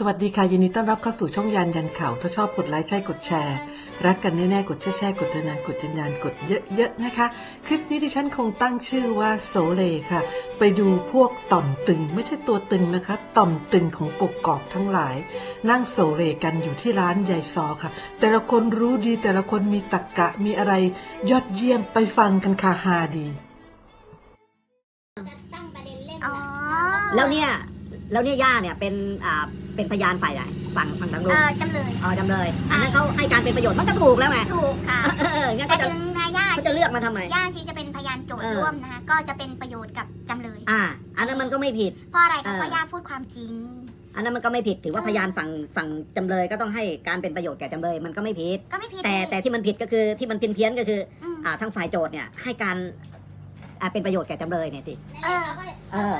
สวัสดีค่ะ ยินดีต้อนรับเข้าสู่ช่องยันยันข่าวถ้าชอบกดไลค์ใช่กดแชร์ รักกันแน่ๆ กดแชร์แชร์กดเทนานกดยันยันกดเยอะๆนะคะ คลิปนี้ดิฉันคงตั้งชื่อว่าโซเลค่ะ ไปดูพวกต่อมตึงไม่ใช่ตัวตึงนะคะ ต่อมตึงของกบกอกทั้งหลาย นั่งโซเลกันอยู่ที่ร้านยายซอค่ะ แต่ละคนรู้ดีแต่ละคนมีตรกกะมีอะไรยอดเยี่ยมไปฟังกันค่ะฮาดีตั้งประเด็นเล่นอ๋อแล้วเนี่ยแล้วเนี่ยย่าเนี่ยเป็นอ่า เป็นพยานฝ่ายไหนฝั่งฝั่งทางนู้เอนอจำเลยอ๋อจำเลยอันนั้นเขาให้การเป็นประโยชน์มันก็ถูกแล้วไงถูกค่ะ เอองั้นแต่ก็จะถึงนายย่าเขาจะเลือกมาทำไม ย่าชีจะเป็นพยานโจทเอย์อ ร่วมนะคะก็จะเป็นประโยชน์กับจำเลย อ่า อันนั้นมันก็ไม่ผิด เพราะอะไรคะเออ เพราะย่าพูดความจริง อันนั้นมันก็ไม่ผิดถือว่าพยานฝั่งฝั่งจำเลยก็ต้องให้การเป็นประโยชน์แก่จำเลยมันก็ไม่ผิด ก็ไม่ผิดแต่แต่ที่มันผิดก็คือที่มันเพี้ยนเพี้ยนๆก็คืออืมอ่าทางฝ่ายโจทย์เนี่ยให้การอ่าเป็นประโยชน์แก่จำเลยเนี่ยสิเออเราก็เออ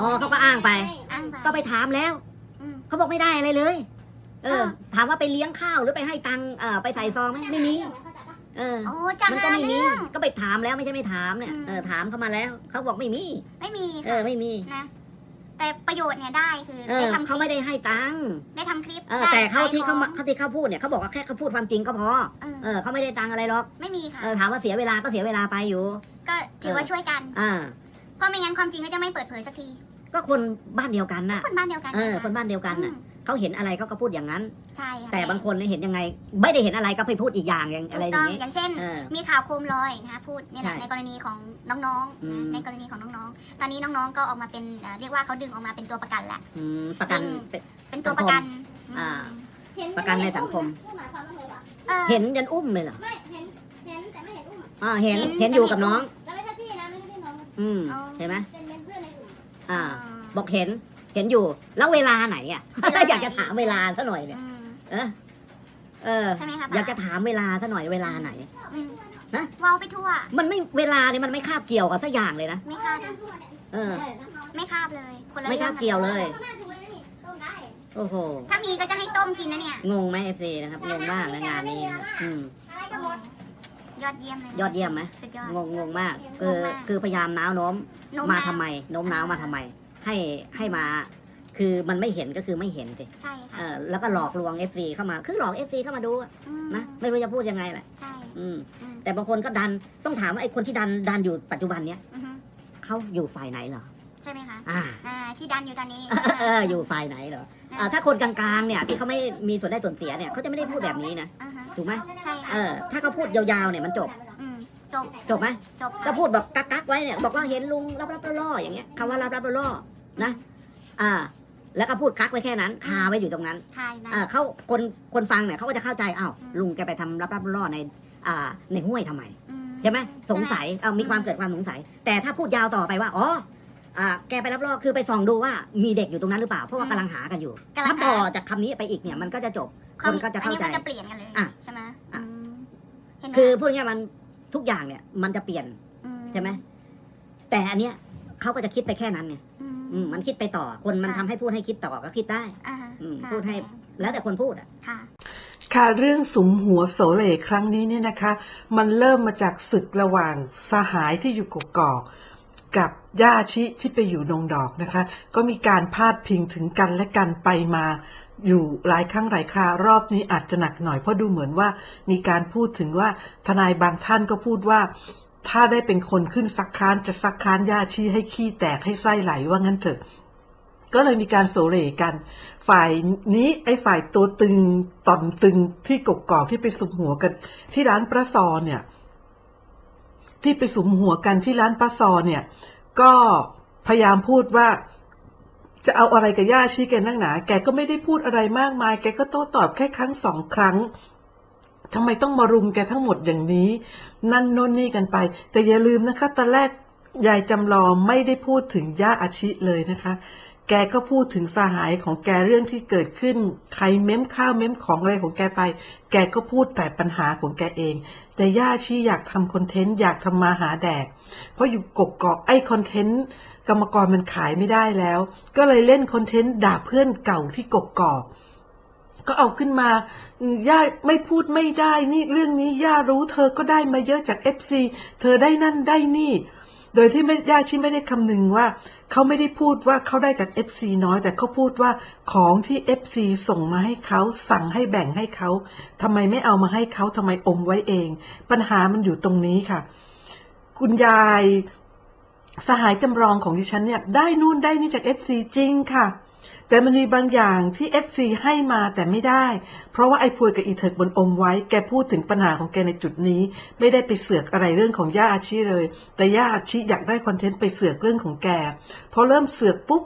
อะไรอ๋อเขาก็อ้างไป อ้างไปก็ไปถามแล้ว อืม เขาบอกไม่ได้อะไรเลย เออ อ้าว ถามว่าไปเลี้ยงข้าวหรือไปให้ตังค์เอ่อไปใส่ซองไหมไม่มีเออ โอ้จะมันหาก็ไม่มี เรื่อง ก็ไปถามแล้วไม่ใช่ไม่ถามเนี่ยอืม เออถามเขามาแล้วเขาบอกไม่มี ไม่มีเอค่ะอไม่มี นะ แต่ประโยชน์เนี่ยได้คือเอได้อทำคเขาลิไม่ปได้ให้ตังค์ได้ทำคลิปเออ ได้แต่เขาที่ขเขายมาของเขาที่เขาพูดเนี่ยเขาบอกว่าแค่เขาพูดความจริงก็พอเออเออเขาไม่ได้ตังค์อะไรหรอกไม่มีค่ะ เออถามว่าเสียเวลาก็เสียเวลาไปอยู่ ก็ถือว่าช่วยกัน อ่า เพราะไม่งั้นความจริงก็จะไม่เปิดเผยสักที ก็คนบ้านเดียวกันน่ะคนบ้านเดียวกันเออค่ะคนบ้านเดียวกันน่ะอืมเขาเห็นอะไรเขาก็พูดอย่างนั้น ใช่ค่ะแต่บางคนเนี่ยเห็นยังไง ไม่ได้เห็นอะไรก็ไปพูดอีกอย่างอย่างถูอะไรกอต้ย่าองงนี้อย่างเช่นเออมีข่าวโคมลอยนะคะพูดเนี่ยแหละใช่ในกรณีของน้องอืมๆในกรณีของน้องๆ ตอนนี้น้องๆก็ออกมาเป็นเอ่อเรียกว่าเขาดึงออกมาเป็นตัวประกันแหละอืมประกันจริงเป็นเป็นตัวประกันอ่าอืมประกันในสังคมผู้หมายความว่าไงวะออเห็นยันอุ้มเลยเหรอไม่เห็นเห็นแต่ไม่เห็นอุ้มอะอ่าเห็นเห็นเห็นอยู่กับน้องแล้วไม่ใช่พี่นะไม่ใช่พี่น้องอืมอ๋อเห็นไหมเป็นเป็นเพื่ อนในกลุ่มอ่าอ่า บอกเห็น เห็นอยู่ แล้วเวลาไหนอะเวลาไหนอยากจะถามเวลาซะหน่อยเนี่ย อืม เออ เออ ใช่ไหมคะอยากจะถามเวลาซะหน่อยเวลาไหน อืมนะ เว้าไปทั่ว มันไม่เวลาเนี่ยมันไม่คาบเกี่ยวกับสักอย่างเลยนะ ไม่คาบเออ ไม่คาบเลย คนละไม่เรื่คาอบงเกี่ยวเลยก็น่าถูกเลยนะนี่ต้มได้โอ้โห ถ้ามีก็จะให้ต้มกินนะเนี่ย งงไหมเอฟซีนะครับ งงมากนะงานนี้นะอืมอะไรก็หมด ยอดเยี่ยมเลยนะยอดเยี่ยมไหมสุดยอด งงงงมาก คืองงมากคือพยายามน้าวโน้มโน้มมาน้าว ทำไมโน้มน้าวมาทำไม ให้ให้มา คือมันไม่เห็นก็คือไม่เห็นสิใช่เอค่ะอแล้วก็หลอกลวง FC เข้ามา คือหลอก FC เข้ามาดูอะอืมนะไม่รู้จะพูดยังไงแหละใช่อืม อืมแต่บางคนก็ดันต้องถามว่าไอ้คนที่ดันดันอยู่ปัจจุบันเนี้ยอือฮึเขาอยู่ฝ่ายไหนเหรอใช่ไหมคะอ่า อ่าที่ดันอยู่ตอนนี้ เอออยู่ฝ่ายไหนเหรออ่าถ้าคนกลางๆเนี่ยที่เขาไม่มีส่วนได้ส่วนเสียเนี่ยเขาจะไม่ได้พูดแบบนี้นะ อ่าฮะ ถูกไหมใช่เอค่ะอถ้าเขาพูดยาวๆเนี่ยมันจบ อืมจบจบไหมจบค่ะก็พูดแบบกักๆไว้เนี่ยบอกว่าเห็นลุงรับรับล่อๆอย่างเงี้ยคำว่ารับรับล่อๆนะอ่าแล้วก็พูดกักไว้แค่นั้นคาไว้อยู่ตรงนั้นใช่นะอ่าเขาคนคนฟังเนี่ยเขาก็จะเข้าใจอ้าวอืม ลุงแกไปทำรับรับล่อในอ่าในห้วยทำไมอืใช่ไหมสงสัยเอามีความเกิดความสงสัย แต่ถ้าพูดยาวต่อไปว่าอ๋ออ่าแกไปรับล่อคือไปส่องดูว่ามีเด็กอยู่ตรงนั้นหรือเปล่า เพราะว่ากำลังหากันอยู่กำลัถ้างหา ต่อจากคำนี้ไปอีกเนี่ยมันก็จะจบ คนก็จะเข้าใจ อันนี้มันจะเปลี่ยนกันเลยอะใช่ไหมอะ อืมเห็นไหมคือพูดง่ายๆมันทุกอย่างเนี่ยมันจะเปลี่ยนใช่ไหมแต่อันเนี้ยเขาก็จะคิดไปแค่นั้นไงอืม อืมมันคิดไปต่อคนมันค่ะ ทำให้พูดให้คิดต่อก็คิดได้ อ่าฮะอืมค่ะพูดให้ แล้วแต่คนพูดอะ ค่ะ ค่ะเรื่องสุมหัวโสเลครั้งนี้เนี่ยนะคะ มันเริ่มมาจากศึกระหว่างสหายที่อยู่กกอกกับย่าชิที่ไปอยู่นงดอกนะคะ ก็มีการพาดพิงถึงกันและกันไปมา อยู่หลายครั้งหลายครารอบนี้อาจจะหนักหน่อยเพราะดูเหมือนว่ามีการพูดถึงว่าทนายบางท่านก็พูดว่า ถ้าได้เป็นคนขึ้นซักค้านจะซักค้านย่าชี้ให้ขี้แตกให้ไส้ไหลว่างั้นเถอะ ก็เลยมีการโสเรกัน ฝ่ายนี้ไอ้ฝ่ายตัวตึงต่อมตึงที่กกอกที่ไปสุมหัวกัน ที่ร้านประซอเนี่ย ที่ไปสุมหัวกันที่ร้านป้าซอเนี่ย ก็พยายามพูดว่า จะเอาอะไรกับย่าชี้แกนักหนา แกก็ไม่ได้พูดอะไรมากมาย แกก็โต้ตอบแค่ครั้งสองครั้งทำไมต้องมารุมแกทั้งหมดอย่างนี้ นั่นโน่นนี่กันไป แต่อย่าลืมนะคะ ตอนแรกยายจำลองไม่ได้พูดถึงย่าอาชิเลยนะคะ แกก็พูดถึงสหายของแกเรื่องที่เกิดขึ้น ใครเม้มข้าวเม้มของอะไรของแกไป แกก็พูดแต่ปัญหาของแกเอง แต่ย่าชี้อยากทำคอนเทนต์อยากทำมาหาแดก เพราะอยู่กกอกไอ้คอนเทนต์ กรรมกรมันขายไม่ได้แล้ว ก็เลยเล่นคอนเทนต์ด่าเพื่อนเก่าที่กบกอกก็เอาขึ้นมา ย่าไม่พูดไม่ได้ นี่เรื่องนี้ย่ารู้เธอก็ได้มาเยอะจากเอฟซีเธอได้นั่นได้นี่ โดยที่ไม่ย่าชิไม่ได้คำนึงว่า เขาไม่ได้พูดว่าเขาได้จาก FC น้อย แต่เขาพูดว่าของที่ FC ส่งมาให้เขาสั่งให้แบ่งให้เขาทำไมไม่เอามาให้เขาทำไมอมไว้เอง ปัญหามันอยู่ตรงนี้ค่ะ คุณยาย สหายจำลองของดิฉันเนี่ยได้นู่นได้นี่จาก FC จริงค่ะ แต่มันมีบางอย่างที่ FC ให้มาแต่ไม่ได้ เพราะว่าไอ้พวยกับอีเถิกบนอมไว้ แกพูดถึงปัญหาของแกในจุดนี้ ไม่ได้ไปเสือกอะไรเรื่องของย่าอาชีเลย แต่ย่าอาชีอยากได้คอนเทนต์ไปเสือกเรื่องของแกพอเริ่มเสือกปุ๊บ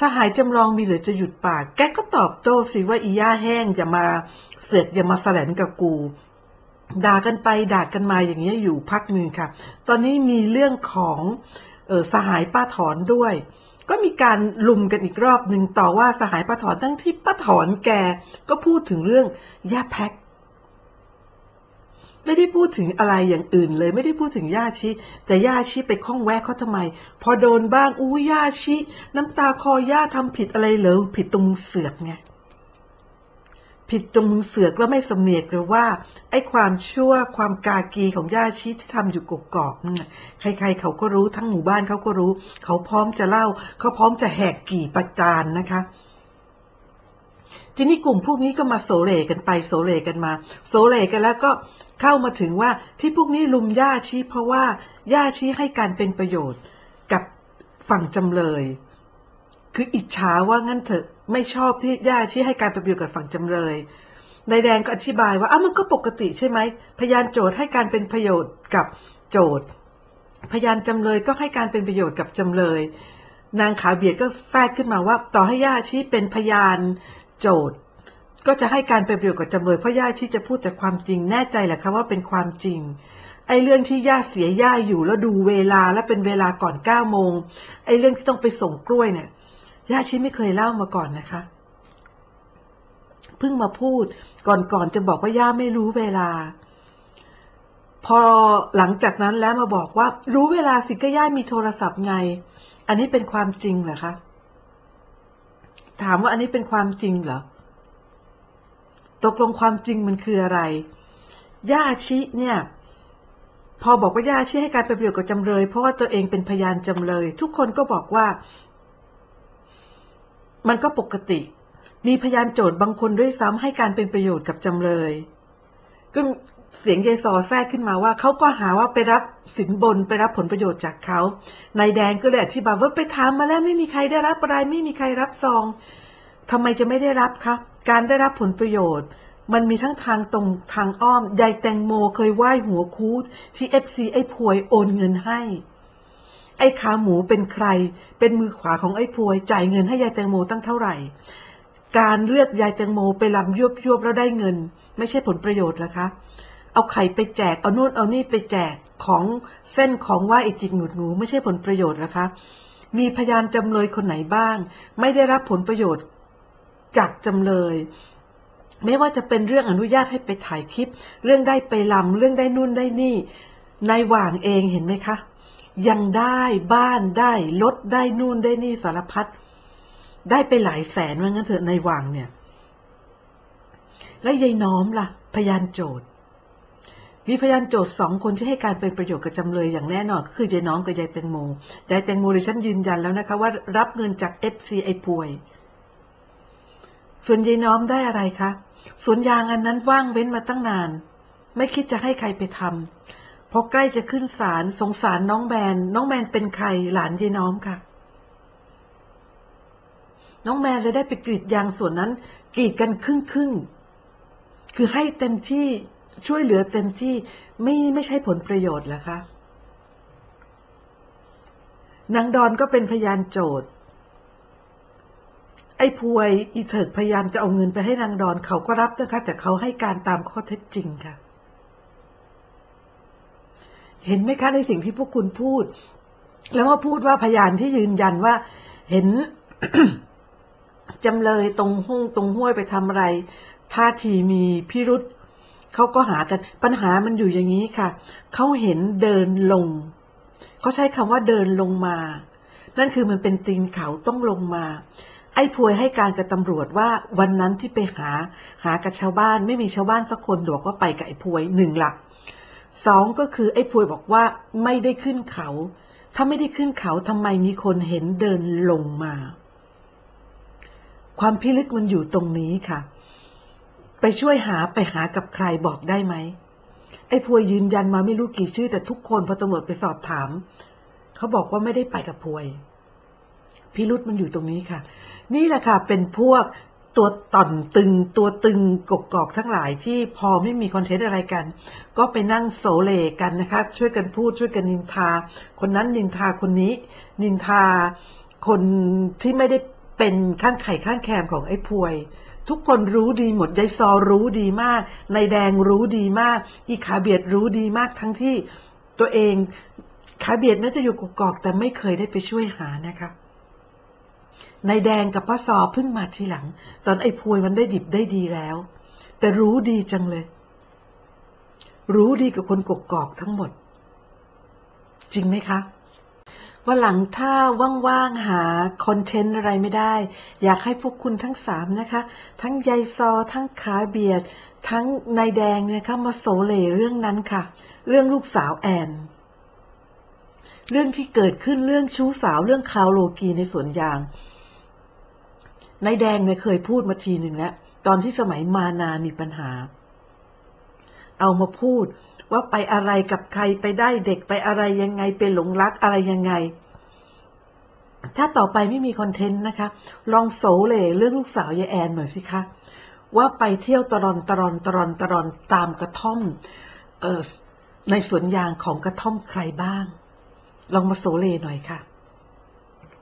สหายจำลองมีเหลือจะหยุดปาก แกก็ตอบโต้สิว่าอีย่าแห้งอย่ามาเสือกอย่ามาแสลนกับกู ด่ากันไปด่ากันมาอย่างเงี้อยู่พักหนึ่งค่ะ ตอนนี้มีเรื่องของออสหายป้าถอนด้วย ก็มีการลุมกันอีกรอบหนึ่งต่อว่าสหายป้าถอนทั้งที่ป้าถอนแกก็พูดถึงเรื่องย่าแพ็คไม่ได้พูดถึงอะไรอย่างอื่นเลย ไม่ได้พูดถึงย่าชิ แต่ย่าชิไปข้องแวะเขาทำไม พอโดนบ้างอู้ย่าชิ น้ำตาคอย่าทำผิดอะไรเหรอผิดตรงเสือกไง ผิดตรงเสือกแล้วไม่สำเนียกหรือว่า ไอ้ความชั่วความกากีของย่าชีที่ทำอยู่กกอกนั่นน่ะใครๆเขาก็รู้ทั้งหมู่บ้านเขาก็รู้ เขาพร้อมจะเล่า เขาพร้อมจะแหกกี่ประจานนะคะทีนี้กลุ่มพวกนี้ก็มาโสเลกันไปโสเลกันมา โสเลกันแล้วก็เข้ามาถึงว่าที่พวกนี้ลุมย่าชี้เพราะว่าย่าชี้ให้การเป็นประโยชน์กับฝั่งจำเลย คืออิจฉาว่างั้นเถอะ ไม่ชอบที่ย่าชี้ให้การเป็นประโยชน์กับฝั่งจำเลยนายแดงก็อธิบายว่าอ้ามันก็ปกติใช่ไหม พยานโจทย์ให้การเป็นประโยชน์กับโจทย์ พยานจำเลยก็ให้การเป็นประโยชน์กับจำเลย นางขาเบียดก็แทรกขึ้นมาว่า ต่อให้ย่าชี้เป็นพยานโจทย์ ก็จะให้การเป็นประโยชน์กับจำเลยเพราะย่าชี้จะพูดแต่ความจริงแน่ใจแหละคะว่าเป็นความจริงไอ้เรื่องที่ย่าเสียย่าอยู่แล้วดูเวลาและเป็นเวลาก่อนเก้าโมงไอ้เรื่องที่ต้องไปส่งกล้วยเนี่ย ย่าชิไม่เคยเล่ามาก่อนนะคะ เพิ่งมาพูดก่อนๆจะบอกว่าย่าไม่รู้เวลา พอหลังจากนั้นแล้วมาบอกว่า รู้เวลาสิก็ย่ามีโทรศัพท์ไง อันนี้เป็นความจริงเหรอคะ ถามว่าอันนี้เป็นความจริงเหรอ ตกลงความจริงมันคืออะไร ย่าชิเนี่ยพอบอกว่าย่าชิให้การเป็นประโยชน์กับจำเลย เพราะว่าตัวเองเป็นพยานจำเลย ทุกคนก็บอกว่า มันก็ปกติ มีพยานโจทย์บางคนด้วยซ้ำให้การเป็นประโยชน์กับจำเลย ก็เสียงยายซอแทรกขึ้นมาว่าเขาก็หาว่าไปรับสินบนไปรับผลประโยชน์จากเขานายแดงก็เลยอธิบายว่าไปถามมาแล้วไม่มีใครได้รับอะไรไม่มีใครรับซองทำไมจะไม่ได้รับคะการได้รับผลประโยชน์ มันมีทั้งทางตรงทางอ้อมยายแตงโมเคยไหว้หัวคูดที่เอฟซีไอ้พวยโอนเงินให้ ไอ้ขาหมูเป็นใคร เป็นมือขวาของไอ้พวย จ่ายเงินให้ยายแตงโมตั้งเท่าไหร่ การเลือกยายแตงโมไปลำยวบยวบแล้วได้เงิน ไม่ใช่ผลประโยชน์เหรอคะ เอาไข่ไปแจก เอานู่นเอานี่ไปแจกของเส้นของว่าไอจิกหนุดหนูไม่ใช่ผลประโยชน์เหรอคะ มีพยานจำเลยคนไหนบ้าง ไม่ได้รับผลประโยชน์จากจำเลยไม่ว่าจะเป็นเรื่องอนุญาตให้ไปถ่ายคลิป เรื่องได้ไปลำเรื่องได้นู่นได้นี่ นายหว่างเองเห็นไหมคะ ยังได้บ้านได้รถได้นู่นได้นี่สารพัดได้ไปหลายแสนว่างั้นเถอะในว่างเนี่ย แล้วยายน้อมล่ะ พยานโจทย์ มีพยานโจทย์สองคนที่ให้การเป็นประโยชน์กับจำเลยอย่างแน่นอน คือยายน้องกับยายแตงโมยายแตงโมดิฉันยืนยันแล้วนะคะ ว่ารับเงินจากเอฟซีไอป่วย ส่วนยายน้อมได้อะไรคะสวนยางอันนั้นว่างเว้นมาตั้งนาน ไม่คิดจะให้ใครไปทำ พอใกล้จะขึ้นศาลสงสารน้องแมนน้องแมนเป็นใครหลานยายน้อมค่ะ น้องแมนเลยได้ไปกรีดยางส่วนนั้น กรีดกันครึ่งครึ่งๆคือให้เต็มที่ช่วยเหลือเต็มที่ไม่ไม่ใช่ผลประโยชน์หรอคะนางดอนก็เป็นพยานโจทย์ ไอ้พวยอีเถิกพยายามจะเอาเงินไปให้นางดอนเขาก็รับนะคะแต่เขาให้การตามข้อเท็จจริงค่ะ เห็นไหมคะในสิ่งที่พวกคุณพูด แล้วว่าพูดว่าพยานที่ยืนยันว่า เห็นจำเลยตรงห้องตรงห้วยไปทำอะไรท่าทีมีพิรุษเขาก็หากันปัญหามันอยู่อย่างนี้ค่ะเขาเห็นเดินลงเขาใช้คำว่าเดินลงมา นั่นคือมันเป็นตีนเขาต้องลงมา ไอ้พวยให้การกับตำรวจว่าวันนั้นที่ไปหา หากับชาวบ้าน ไม่มีชาวบ้านสักคนบอกว่าไปกับไอ้พวยหนึ่งหลัก สองก็คือไอ้พวยบอกว่าไม่ได้ขึ้นเขา ถ้าไม่ได้ขึ้นเขาทำไมมีคนเห็นเดินลงมา ความพิลึกมันอยู่ตรงนี้ค่ะ ไปช่วยหาไปหากับใครบอกได้ไหม ไอ้พวยยืนยันมาไม่รู้กี่ชื่อ แต่ทุกคนพอตำรวจไปสอบถาม เขาบอกว่าไม่ได้ไปกับพวยพิรุษมันอยู่ตรงนี้ค่ะ นี่แหละค่ะเป็นพวก ตัวต่อนตึงตัวตึงกกอกทั้งหลายที่พอไม่มีคอนเทนต์อะไรกัน ก็ไปนั่งโสเลกันนะคะ ช่วยกันพูดช่วยกันนินทา คนนั้นนินทาคนนี้ นินทาคนที่ไม่ได้เป็นข้างไข่ข้างแคมของไอ้พวย ทุกคนรู้ดีหมดยายซอรู้ดีมากนายแดงรู้ดีมาก อีขาเบียดรู้ดีมากทั้งที่ตัวเองขาเบียดน่าจะอยู่กกอกแต่ไม่เคยได้ไปช่วยหานะคะ นายแดงกับป้าซอเพิ่งมาทีหลัง ตอนไอ้พวยมันได้ดิบได้ดีแล้ว แต่รู้ดีจังเลย รู้ดีกับคนกกกอกทั้งหมด จริงไหมคะวันหลังถ้าว่างๆหาคอนเทนต์อะไรไม่ได้ อยากให้พวกคุณทั้งสามนะคะ ทั้งยายซอ ทั้งขาเบียด ทั้งนายแดงเนี่ยค่ะมาโสเลเรื่องนั้นค่ะ เรื่องลูกสาวแอน เรื่องที่เกิดขึ้นเรื่องชู้สาวเรื่องคาวโลกีในสวนยางนายแดงเนี่ยเคยพูดมาทีหนึ่งแล้วตอนที่สมัยมานามีปัญหา เอามาพูดว่าไปอะไรกับใครไปได้เด็กไปอะไรยังไงไปหลงรักอะไรยังไง ถ้าต่อไปไม่มีคอนเทนต์นะคะ ลองโสเลเรื่องลูกสาวยายแอนหน่อยสิคะ ว่าไปเที่ยวตรอนตรอนตรอนตรอนตามกระท่อมเออในสวนยางของกระท่อมใครบ้าง ลองมาโสเลหน่อยค่ะ